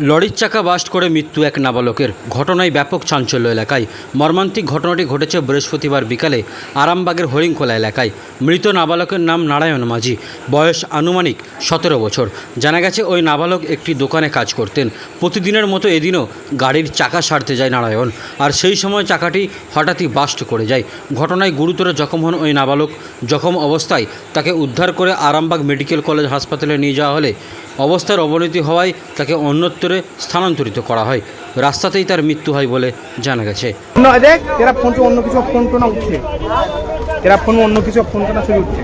লরির চাকা বাস্ট করে মৃত্যু এক নাবালকের। ঘটনায় ব্যাপক চাঞ্চল্য এলাকায়। মর্মান্তিক ঘটনাটি ঘটেছে বৃহস্পতিবার বিকালে আরামবাগের হরিংখোলা এলাকায়। মৃত নাবালকের নাম নারায়ণ মাঝি। বয়স আনুমানিক সতেরো বছর। জানা গেছে, ওই নাবালক একটি দোকানে কাজ করতেন। প্রতিদিনের মতো এদিনও গাড়ির চাকা সারতে যায় নারায়ণ। আর সেই সময় চাকাটি হঠাৎই বাস্ট করে যায়। ঘটনায় গুরুতর জখম হন ওই নাবালক। জখম অবস্থায় তাকে উদ্ধার করে আরামবাগ মেডিকেল কলেজ হাসপাতালে নিয়ে যাওয়া হলে অবস্থার অবনতি হওয়ায় তাকে অন্যত্রে স্থানান্তরিত করা হয়। রাস্তাতেই তার মৃত্যু হয় বলে জানা গেছে। দেখ এরা ফোন অন্য কিছু ফোন টোনা উঠছে। এরা ফোন অন্য কিছু ফোন টোনা উঠছে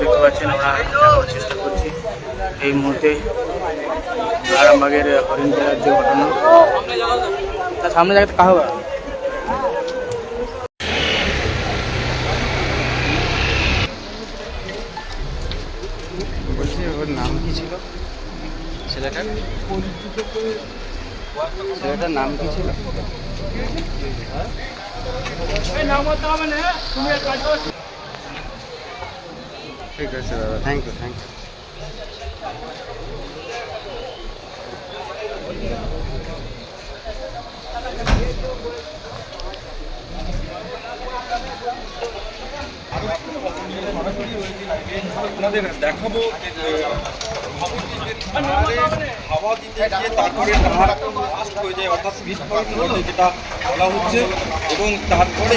দেখতে পাচ্ছেন আমরা চেষ্টা করছি। এই মুহূর্তে আরামবাগের হরিণ জেলার যে ঘটনা তার সামনে জায়গাতে কাহবা। ছিল। ছেলেটার? ছেলেটার নাম কি ছিল? ঠিক আছে দাদা। থ্যাংক ইউ থ্যাংক ইউ আপনাদের দেখাবো হাওয়া দিতে গিয়ে তারপরে ব্লাস্ট হয়ে যায়, অর্থাৎ বিস্ফোরণ ঘটে যেটা বলা হচ্ছে। এবং তারপরে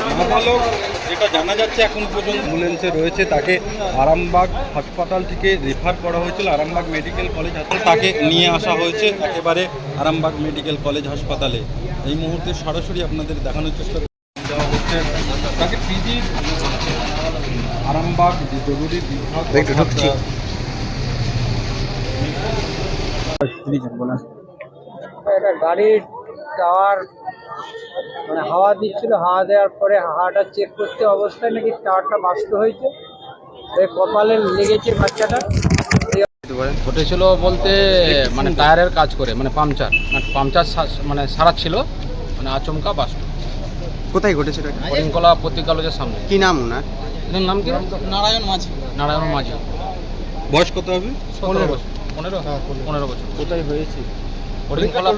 নাবালক যেটা জানা যাচ্ছে এখন পর্যন্ত অ্যাম্বুলেন্সে রয়েছে, তাকে আরামবাগ হাসপাতাল থেকে রেফার করা হয়েছিল। আরামবাগ মেডিকেল কলেজ তাকে নিয়ে আসা হয়েছে একেবারে আরামবাগ মেডিকেল কলেজ হাসপাতালে। এই মুহূর্তে সরাসরি আপনাদের দেখানোর চেষ্টা দেওয়া হচ্ছে। তাকে পিজি আরামবাগ জরুরি বিভাগ গাড়ির টাওয়ার মানে হাওয়া দিচ্ছিল হাওয়া দেওয়ার পরে হাওয়াটা চেক করতে অবস্থায় নাকি টাওয়ারটা বাস্ত হয়েছে। এই কপালে লেগেছে বাচ্চাটা। ঘটেছিল বলতে মানে টায়ারের কাজ করে মানে পাংচার মানে পাংচার মানে সারাচ্ছিল মানে আচমকা বাস্ট কোথায় ঘটেছে এটা? হরিণকলা কলেজের সামনে। কি নাম ওনার? এদের নাম কি? নারায়ণ মাঝি। নারায়ণ মাঝি। বয়স কত হবে? পনেরো। বছর। পনেরো? পনেরো। বছর। কোথায় হয়েছে? হরিণকলা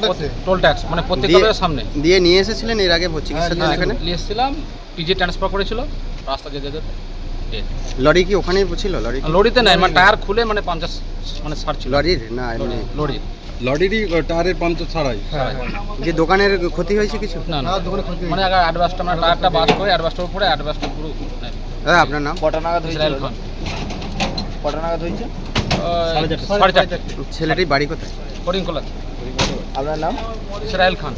টোল ট্যাক্স মানে কলেজের সামনে। দিয়ে নিয়ে এসেছিলেন এর আগে চিকিৎসার জন্য এখানে? নিয়ে এসেছিলাম পিজি ট্রান্সফার করেছিল রাস্তা যেতে যেতে। লরি কি ওখানেই ছিল? লরি লরিতে নাই মানে টায়ার খুলে মানে পাঞ্চার মানে সারছিল লরির? না এমনি। লরি লরিরই টায়ারের পাঞ্চার ছাড়াই। যে দোকানের ক্ষতি হয়েছে কিছু? না না। দোকানে মানে আগে অ্যাডভান্সটা মানে টায়ারটা বাস করে অ্যাডভান্সটার উপরে অ্যাডভান্সটা পুরো দাদা আপনার নাম? কটা নাগাদ হয়েছে? কটা নাগাদ হয়েছে? ছেলেটির বাড়ি কোথায়? হরিণকলা আপনার নাম? ইসরায়েল খান।